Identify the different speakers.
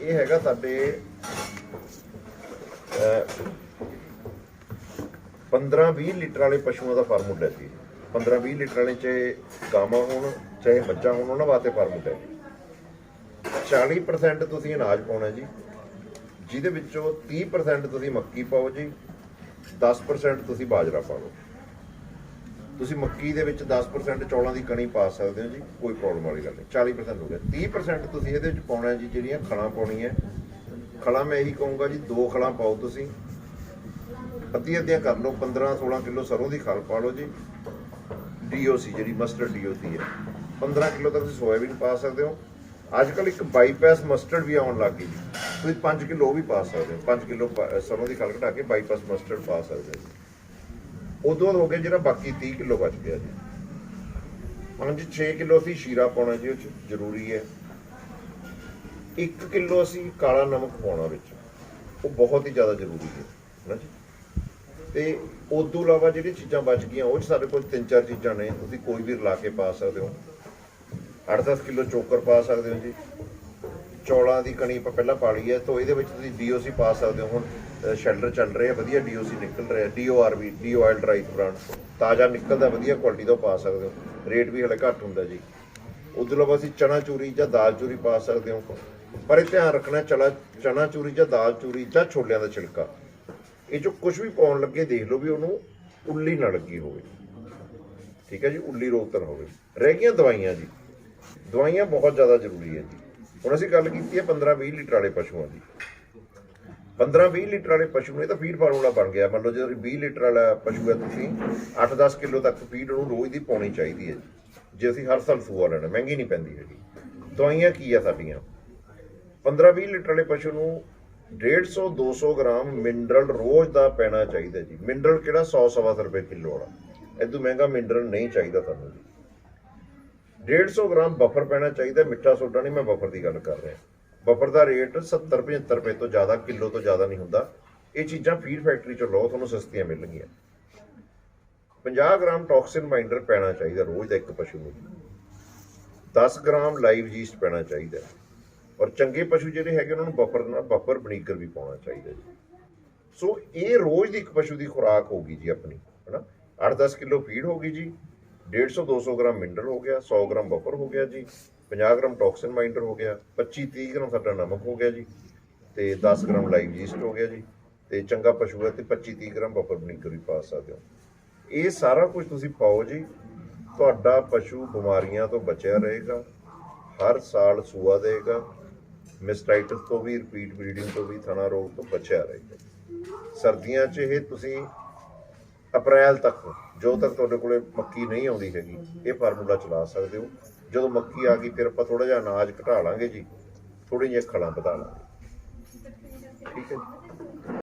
Speaker 1: ਇਹ ਹੈਗਾ ਸਾਡੇ 15-20 ਲੀਟਰ ਵਾਲੇ ਪਸ਼ੂਆਂ ਦਾ ਫਾਰਮੂਲਾ ਹੈ ਜੀ। 15-20 ਲੀਟਰ ਵਾਲੇ ਚਾਹੇ ਗਾਵਾਂ ਹੋਣ, ਚਾਹੇ ਬੱਚਾ ਹੋਣ, ਉਹਨਾਂ ਵਾਸਤੇ ਫਾਰਮੂਲਾ ਹੈ 40% ਤੁਸੀਂ ਅਨਾਜ ਪਾਉਣਾ ਜੀ। ਜਿਹਦੇ ਵਿੱਚੋਂ 30% ਤੁਸੀਂ ਮੱਕੀ ਪਾਓ ਜੀ। 10% ਤੁਸੀਂ ਬਾਜਰਾ ਪਾਓ। ਤੁਸੀਂ ਮੱਕੀ ਦੇ ਵਿੱਚ 10% ਚੌਲਾਂ ਦੀ ਕਣੀ ਪਾ ਸਕਦੇ ਹੋ ਜੀ, ਕੋਈ ਪ੍ਰੋਬਲਮ ਵਾਲੀ ਗੱਲ ਨਹੀਂ। 40% ਹੋ ਗਿਆ। 30% ਤੁਸੀਂ ਇਹਦੇ ਵਿੱਚ ਪਾਉਣਾ ਜੀ, ਜਿਹੜੀਆਂ ਖਲਾਂ ਪਾਉਣੀਆਂ। ਖਲਾਂ ਮੈਂ ਇਹੀ ਕਹੂੰਗਾ ਜੀ, ਦੋ ਖਲਾਂ ਪਾਓ ਤੁਸੀਂ। ਅੱਧੀ ਅੱਧੀਆਂ ਕਰ ਲਓ 15 16 ਕਿਲੋ ਸਰੋਂ ਦੀ ਖਲ ਪਾ ਲਓ ਜੀ। ਡੀਓਸੀ ਜਿਹੜੀ ਮਸਟਰਡ ਡੀਓਸੀ ਹੈ। 15 ਕਿਲੋ ਤੱਕ ਤੁਸੀਂ ਸੋਇਆਬੀਨ ਪਾ ਸਕਦੇ ਹੋ। ਅੱਜ ਕੱਲ ਇੱਕ ਬਾਈਪਾਸ ਮਸਟਰਡ ਵੀ ਆਉਣ ਲੱਗ ਗਈ ਜੀ। ਤੁਸੀਂ 5 ਕਿਲੋ ਉਹ ਵੀ ਪਾ ਸਕਦੇ ਹੋ। 5 ਕਿਲੋ ਸਰੋਂ ਦੀ ਖਲ ਘਟਾ ਕੇ ਬਾਈਪਾਸ ਮਸਟਰਡ ਪਾ ਸਕਦੇ ਹੋ। ਉਦੋਂ ਹੋ ਗਿਆ ਜਿਹੜਾ ਬਾਕੀ 30 ਕਿਲੋ ਬਚ ਗਿਆ ਜੀ। ਪੰਜ 6 ਕਿਲੋ ਅਸੀਂ ਸ਼ੀਰਾ ਪਾਉਣਾ ਜੀ, ਉਹ 'ਚ ਜ਼ਰੂਰੀ ਹੈ। 1 ਕਿਲੋ ਅਸੀਂ ਕਾਲਾ ਨਮਕ ਪਾਉਣਾ ਵਿੱਚ। ਉਹ ਬਹੁਤ ਹੀ ਜ਼ਿਆਦਾ ਜ਼ਰੂਰੀ ਹੈ ਨਾ ਜੀ? ਤੇ ਉਸ ਤੋਂ ਇਲਾਵਾ ਜਿਹੜੀ ਚੀਜ਼ਾਂ ਬਚ ਗਈਆਂ, ਉਹ 'ਚ ਸਾਡੇ ਕੋਲ ਤਿੰਨ ਚਾਰ ਚੀਜ਼ਾਂ ਨੇ। ਤੁਸੀਂ ਕੋਈ ਵੀ ਰਲਾ ਕੇ ਪਾ ਸਕਦੇ ਹੋ। 8-10 ਕਿਲੋ ਚੋਕਰ ਪਾ ਸਕਦੇ ਹੋ ਜੀ। ਚੌਲਾਂ ਦੀ ਕਣੀ ਆਪਾਂ ਪਹਿਲਾਂ ਪਾ ਲਈ ਹੈ ਤਾਂ ਇਹਦੇ ਵਿੱਚ ਤੁਸੀਂ ਡੀਓਸੀ ਪਾ ਸਕਦੇ ਹੋ। ਹੁਣ ਸ਼ੈਲਡਰ ਚੱਲ ਰਹੇ ਆ, ਵਧੀਆ ਡੀਓਸੀ ਨਿਕਲ ਰਿਹਾ DORB de oil dry bran ਤਾਜ਼ਾ ਨਿਕਲਦਾ, ਵਧੀਆ ਕੁਆਲਿਟੀ ਦਾ ਉਹ ਪਾ ਸਕਦੇ ਹੋ। ਰੇਟ ਵੀ ਹਲੇ ਘੱਟ ਹੁੰਦਾ ਜੀ। ਉਸ ਤੋਂ ਇਲਾਵਾ ਅਸੀਂ ਚਨਾ ਚੂਰੀ ਜਾਂ ਦਾਲ ਚੂਰੀ ਪਾ ਸਕਦੇ ਹੋ। ਪਰ ਇਹ ਧਿਆਨ ਰੱਖਣਾ, ਚਲਾ, ਚਨਾ ਚੂਰੀ ਜਾਂ ਦਾਲ ਚੂਰੀ ਜਾਂ ਛੋਲਿਆਂ ਦਾ ਛਿਲਕਾ। ਇਹ ਚੋਂ ਕੁਝ ਵੀ ਪਾਉਣ ਲੱਗੇ ਦੇਖ ਲਓ ਵੀ ਉਹਨੂੰ ਉੱਲੀ ਨਾ ਲੱਗੀ ਹੋਵੇ। ਠੀਕ ਹੈ ਜੀ, ਉੱਲੀ ਰੋਗ ਤਾਂ ਹੋਵੇ। ਰਹਿ ਗਈਆਂ ਦਵਾਈਆਂ ਜੀ। ਦਵਾਈਆਂ ਬਹੁਤ ਜ਼ਿਆਦਾ ਜ਼ਰੂਰੀ ਹੈ ਜੀ। ਹੁਣ ਅਸੀਂ ਗੱਲ ਕੀਤੀ ਹੈ 15-20 ਲੀਟਰ ਵਾਲੇ ਪਸ਼ੂਆਂ ਦੀ। 15-20 ਲੀਟਰ ਵਾਲੇ ਪਸ਼ੂ ਨੇ ਤਾਂ ਫੀਡ ਫਾਰਮੂਲਾ ਬਣ ਗਿਆ। ਮੰਨ ਲਓ ਜੇ 20 ਲੀਟਰ ਵਾਲਾ ਪਸ਼ੂ ਹੈ ਤੁਸੀਂ 8-10 ਕਿਲੋ ਤੱਕ ਫੀਡ ਉਹਨੂੰ ਰੋਜ਼ ਦੀ ਪਾਉਣੀ ਚਾਹੀਦੀ ਹੈ ਜੀ। ਜੇ ਅਸੀਂ ਹਰ ਸਾਲ ਸੂਆ ਲੈਣਾ, ਮਹਿੰਗੀ ਨਹੀਂ ਪੈਂਦੀ ਹੈਗੀ। ਦਵਾਈਆਂ ਕੀ ਆ ਸਾਡੀਆਂ? 15-20 ਲੀਟਰ ਵਾਲੇ ਪਸ਼ੂ ਨੂੰ 150 200 ਗ੍ਰਾਮ ਮਿਨਰਲ ਰੋਜ਼ ਦਾ ਪੈਣਾ ਚਾਹੀਦਾ ਜੀ। ਮਿਨਰਲ ਕਿਹੜਾ? 100 ਸਵਾ ਸੌ ਰੁਪਏ ਕਿਲੋ ਵਾਲਾ। ਇਦੋਂ ਮਹਿੰਗਾ ਮਿਨਰਲ ਨਹੀਂ ਚਾਹੀਦਾ ਤੁਹਾਨੂੰ ਜੀ। 150 ਗ੍ਰਾਮ ਬਫਰ ਪੈਣਾ ਚਾਹੀਦਾ, ਮਿੱਠਾ ਸੋਡਾ ਨਹੀਂ, ਮੈਂ ਬਫਰ ਦੀ ਗੱਲ ਕਰ ਰਿਹਾ। ਬਫਰ ਦਾ ਰੇਟ 70 75 ਰੁਪਏ ਤੋਂ ਜ਼ਿਆਦਾ, ਕਿਲੋ ਤੋਂ ਜ਼ਿਆਦਾ ਨਹੀਂ ਹੁੰਦਾ। ਇਹ ਚੀਜ਼ਾਂ ਫੀਡ ਫੈਕਟਰੀ ਚੋਂ ਲਓ, ਤੁਹਾਨੂੰ ਸਸਤੀਆਂ ਮਿਲਣਗੀਆਂ। 50 ਗ੍ਰਾਮ ਟੌਕਸਿਨ ਮਾਈਂਡਰ ਪੈਣਾ ਚਾਹੀਦਾ, ਰੋਜ਼ ਦਾ ਇੱਕ ਪਸ਼ੂ ਨੂੰ। 10 ਗ੍ਰਾਮ ਲਾਈਵ ਯੀਸਟ ਪੈਣਾ ਚਾਹੀਦਾ ਔਰ ਚੰਗੇ ਪਸ਼ੂ ਜਿਹੜੇ ਹੈਗੇ, ਉਹਨਾਂ ਨੂੰ ਬਫਰ ਨਾਲ, ਬਫਰ ਬਨੀਕਰ ਵੀ ਪਾਉਣਾ ਚਾਹੀਦਾ ਜੀ। ਸੋ ਇਹ ਰੋਜ਼ ਦੀ ਇੱਕ ਪਸ਼ੂ ਦੀ ਖੁਰਾਕ ਹੋਗੀ ਜੀ ਆਪਣੀ, ਹੈਨਾ? 8-10 ਕਿਲੋ ਫੀਡ ਹੋਗੀ ਜੀ। 150 200 ਗ੍ਰਾਮ ਮਿਨਰਲ ਹੋ ਗਿਆ 100 ਗ੍ਰਾਮ ਬਫਰ ਹੋ ਗਿਆ ਜੀ 50 ਗ੍ਰਾਮ ਟੌਕਸਿਨ ਬਾਈਂਡਰ ਹੋ ਗਿਆ 25 30 ਗ੍ਰਾਮ ਸਾਡਾ ਨਮਕ ਹੋ ਗਿਆ ਜੀ, ਤੇ 10 ਗ੍ਰਾਮ ਲਾਈਵ ਯੀਸਟ ਹੋ ਗਿਆ ਜੀ, ਤੇ ਚੰਗਾ ਪਸ਼ੂ ਹੈ ਤੇ 25 30 ਗ੍ਰਾਮ ਬਫਰ ਬਨੀਕਰ ਵੀ ਪਾ ਸਕਦੇ ਹੋ। ਇਹ ਸਾਰਾ ਕੁਝ ਤੁਸੀਂ ਪਾਓ ਜੀ, ਤੁਹਾਡਾ ਪਸ਼ੂ ਬਿਮਾਰੀਆਂ ਤੋਂ ਬਚਿਆ ਰਹੇਗਾ, ਹਰ ਸਾਲ ਸੂਆ ਦੇਗਾ, ਮਿਸਟਾਈਟਸ ਤੋਂ ਵੀ, ਰਿਪੀਟ ਬਰੀਡਿੰਗ ਤੋਂ ਵੀ, ਥਣਾ ਰੋਗ ਤੋਂ ਬਚਿਆ ਰਹੇਗਾ। ਸਰਦੀਆਂ 'ਚ ਇਹ ਤੁਸੀਂ ਅਪ੍ਰੈਲ ਤੱਕ ਜੋ ਤੱਕ ਤੁਹਾਡੇ ਕੋਲੇ ਮੱਕੀ ਨਹੀਂ ਆਉਂਦੀ ਹੈਗੀ, ਇਹ ਫਾਰਮੂਲਾ ਚਲਾ ਸਕਦੇ ਹੋ। ਜਦੋਂ ਮੱਕੀ ਆ ਗਈ, ਫਿਰ ਆਪਾਂ ਥੋੜਾ ਜਿਹਾ ਅਨਾਜ ਘਟਾ ਲਾਂਗੇ ਜੀ। ਥੋੜੀ ਜਿਹੀ ਖਲਾਂ ਵਧਾ ਲਾਂਗੇ। ਠੀਕ ਹੈ ਜੀ।